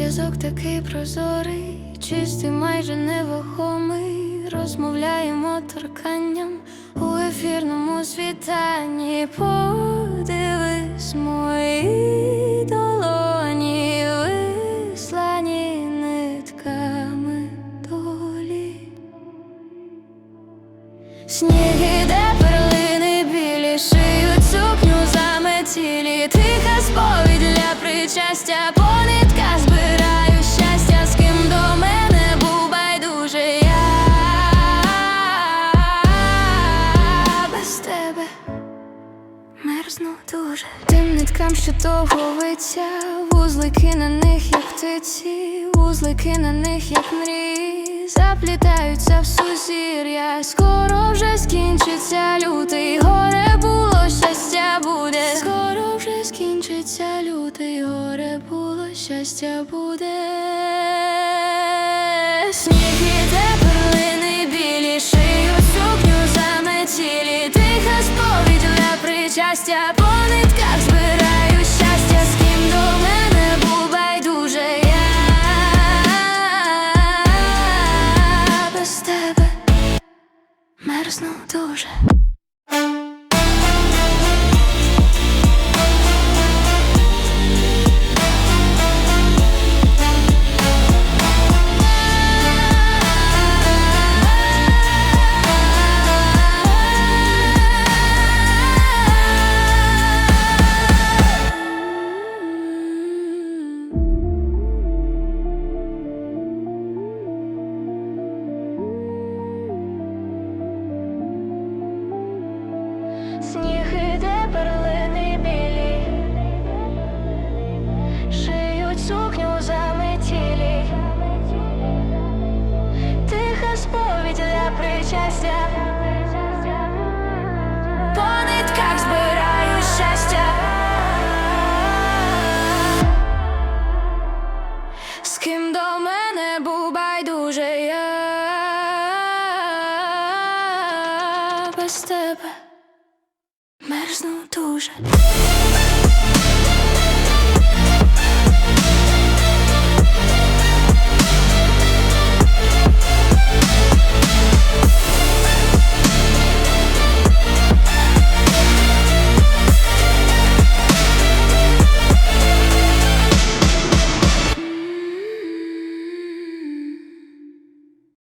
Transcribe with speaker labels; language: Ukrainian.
Speaker 1: зв'язок такий прозорий, чистий, майже невагомий. Розмовляємо торканням у ефірному світанні. Подивись мої долоні, вислані нитками долі. Сніг іде перлини білі, шиють сукню заметілі Тиха сповідь для причастя, по збираю щастя, з ким до мене був байдуже я без тебе мерзну дуже Тим ниткам, що довго виться, вузлики на них, як птиці, вузлики на них, як мрії, заплітаються в сузір'я. Скоро вже скінчиться лютий, горе було, щастя буде. Скоро скінчиться лютий, горе було, щастя буде. Сніг іде перлини білі, шиють сукню заметілі Тиха сповідь для причастя, по нитках збираю щастя, з ким до мене був байдуже я без тебе мерзну дуже. Сніг іде перлини білі, шиють сукню заметілі, тиха сповідь для причастя, по нитках щастя, з ким до мене був байдуже без тебе мерзну дуже.